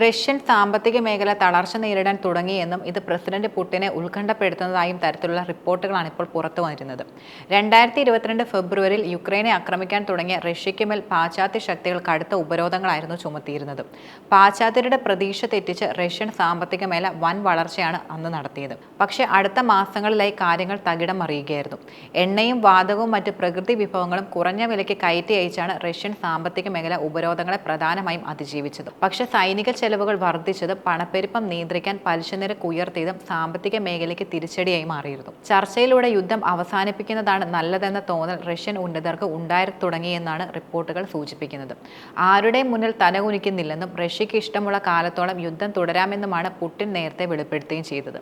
Russian സാമ്പത്തിക മേഖല തളർച്ച നേരിടാൻ തുടങ്ങിയെന്നും ഇത് പ്രസിഡന്റ് പുടിനെ ഉത്കണ്ഠപ്പെടുത്തുന്നതായും തരത്തിലുള്ള റിപ്പോർട്ടുകളാണ് ഇപ്പോൾ പുറത്തു വന്നിരുന്നത്. രണ്ടായിരത്തി ഇരുപത്തിരണ്ട് ഫെബ്രുവരിയിൽ യുക്രൈനെ ആക്രമിക്കാൻ തുടങ്ങിയ റഷ്യയ്ക്ക് മേൽ പാശ്ചാത്യ ശക്തികൾ കടുത്ത ഉപരോധങ്ങളായിരുന്നു ചുമത്തിയിരുന്നത്. പാശ്ചാത്യരുടെ പ്രതീക്ഷ തെറ്റിച്ച് റഷ്യൻ സാമ്പത്തിക മേഖല വൻ വളർച്ചയാണ് അന്ന് നടത്തിയത്. പക്ഷേ അടുത്ത മാസങ്ങളിലായി കാര്യങ്ങൾ തകിടം മറിയുകയായിരുന്നു. എണ്ണയും വാതകവും മറ്റ് പ്രകൃതി വിഭവങ്ങളും കുറഞ്ഞ വിലയ്ക്ക് കയറ്റി അയച്ചാണ് റഷ്യൻ സാമ്പത്തിക മേഖല ഉപരോധങ്ങളെ പ്രധാനമായും അതിജീവിച്ചത്. പക്ഷേ സൈനിക ചെലവുകൾ വർദ്ധിച്ചത് പണപ്പെരുപ്പം നിയന്ത്രിക്കാൻ പലിശ നിരക്ക് ഉയർത്തിയതും സാമ്പത്തിക മേഖലയ്ക്ക് തിരിച്ചടിയായി മാറിയിരുന്നു. ചർച്ചയിലൂടെ യുദ്ധം അവസാനിപ്പിക്കുന്നതാണ് നല്ലതെന്ന തോന്നൽ റഷ്യൻ ഉന്നതർക്ക് ഉണ്ടായി തുടങ്ങിയെന്നാണ് റിപ്പോർട്ടുകൾ സൂചിപ്പിക്കുന്നത്. ആരുടെയും മുന്നിൽ തലകുനിക്കുന്നില്ലെന്നും റഷ്യയ്ക്ക് ഇഷ്ടമുള്ള കാലത്തോളം യുദ്ധം തുടരാമെന്നുമാണ് പുടിൻ നേരത്തെ വെളിപ്പെടുത്തുകയും ചെയ്തത്.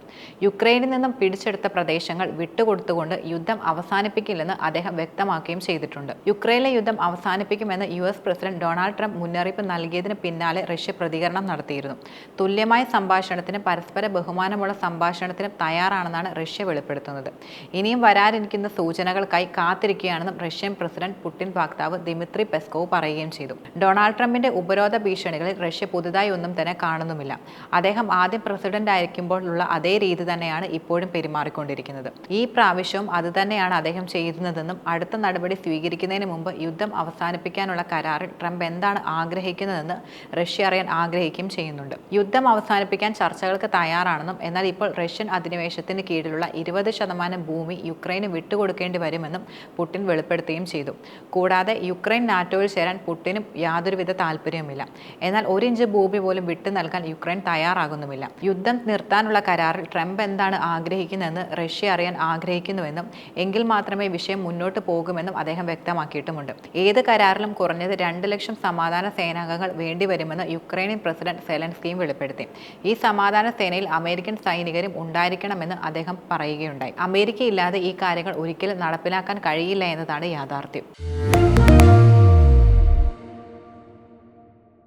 യുക്രൈനിൽ നിന്നും പിടിച്ചെടുത്ത പ്രദേശങ്ങൾ വിട്ടുകൊടുത്തുകൊണ്ട് യുദ്ധം അവസാനിപ്പിക്കില്ലെന്ന് അദ്ദേഹം വ്യക്തമാക്കുകയും ചെയ്തിട്ടുണ്ട്. യുക്രൈനിലെ യുദ്ധം അവസാനിപ്പിക്കുമെന്ന് യു പ്രസിഡന്റ് ഡൊണാൾഡ് ട്രംപ് മുന്നറിയിപ്പ് നൽകിയതിന് പിന്നാലെ റഷ്യ പ്രതികരണം നടത്തിയിരുന്നു. തുല്യമായ സംഭാഷണത്തിന് പരസ്പര ബഹുമാനമുള്ള സംഭാഷണത്തിന് തയ്യാറാണെന്നാണ് റഷ്യ വെളിപ്പെടുത്തുന്നത്. ഇനിയും വരാനിരിക്കുന്ന സൂചനകൾക്കായി കാത്തിരിക്കുകയാണെന്നും റഷ്യൻ പ്രസിഡന്റ് പുടിൻ വക്താവ് ദിമിത്രി പെസ്കോവ് പറയുകയും ചെയ്തു. ഡൊണാൾഡ് ട്രംപിന്റെ ഉപരോധ ഭീഷണികളിൽ റഷ്യ പുതുതായി ഒന്നും തന്നെ കാണുന്നുമില്ല. അദ്ദേഹം ആദ്യം പ്രസിഡന്റ് ആയിരിക്കുമ്പോഴുള്ള അതേ രീതി തന്നെയാണ് ഇപ്പോഴും പെരുമാറിക്കൊണ്ടിരിക്കുന്നത്. ഈ പ്രാവശ്യവും അതുതന്നെയാണ് അദ്ദേഹം ചെയ്യുന്നതെന്നും അടുത്ത നടപടി സ്വീകരിക്കുന്നതിന് മുമ്പ് യുദ്ധം അവസാനിപ്പിക്കാനുള്ള കരാറിൽ ട്രംപ് എന്താണ് ആഗ്രഹിക്കുന്നതെന്ന് റഷ്യ അറിയാൻ ആഗ്രഹിക്കുകയും ചെയ്യുന്നുണ്ട്. യുദ്ധം അവസാനിപ്പിക്കാൻ ചർച്ചകൾക്ക് തയ്യാറാണെന്നും എന്നാൽ ഇപ്പോൾ റഷ്യൻ അധിനിവേശത്തിന് കീഴിലുള്ള ഇരുപത് ശതമാനം ഭൂമി യുക്രൈന് വിട്ടുകൊടുക്കേണ്ടി വരുമെന്നും പുടിൻ വെളിപ്പെടുത്തുകയും ചെയ്തു. കൂടാതെ യുക്രൈൻ നാറ്റോയിൽ ചേരാൻ പുടിനും യാതൊരുവിധ താല്പര്യവുമില്ല. എന്നാൽ ഒരു ഇഞ്ച് ഭൂമി പോലും വിട്ടു നൽകാൻ യുക്രൈൻ തയ്യാറാകുന്നുമില്ല. യുദ്ധം നിർത്താനുള്ള കരാറിൽ ട്രംപ് എന്താണ് ആഗ്രഹിക്കുന്നതെന്ന് റഷ്യ അറിയാൻ ആഗ്രഹിക്കുന്നുവെന്നും എങ്കിൽ മാത്രമേ വിഷയം മുന്നോട്ട് പോകുമെന്നും അദ്ദേഹം വ്യക്തമാക്കിയിട്ടുമുണ്ട്. ഏത് കരാറിലും കുറഞ്ഞത് രണ്ട് ലക്ഷം സമാധാന സേനാംഗങ്ങൾ വേണ്ടിവരുമെന്ന് യുക്രൈനിയൻ പ്രസിഡന്റ് സെലൻസ്കിയും വെളിപ്പെടുത്തി. ഈ സമാധാന സേനയിൽ അമേരിക്കൻ സൈനികരും ഉണ്ടായിരിക്കണമെന്ന് അദ്ദേഹം പറയുകയുണ്ടായി. അമേരിക്കയില്ലാതെ ഈ കാര്യങ്ങൾ ഒരിക്കലും നടപ്പിലാക്കാൻ കഴിയില്ല എന്നതാണ് യാഥാർത്ഥ്യം.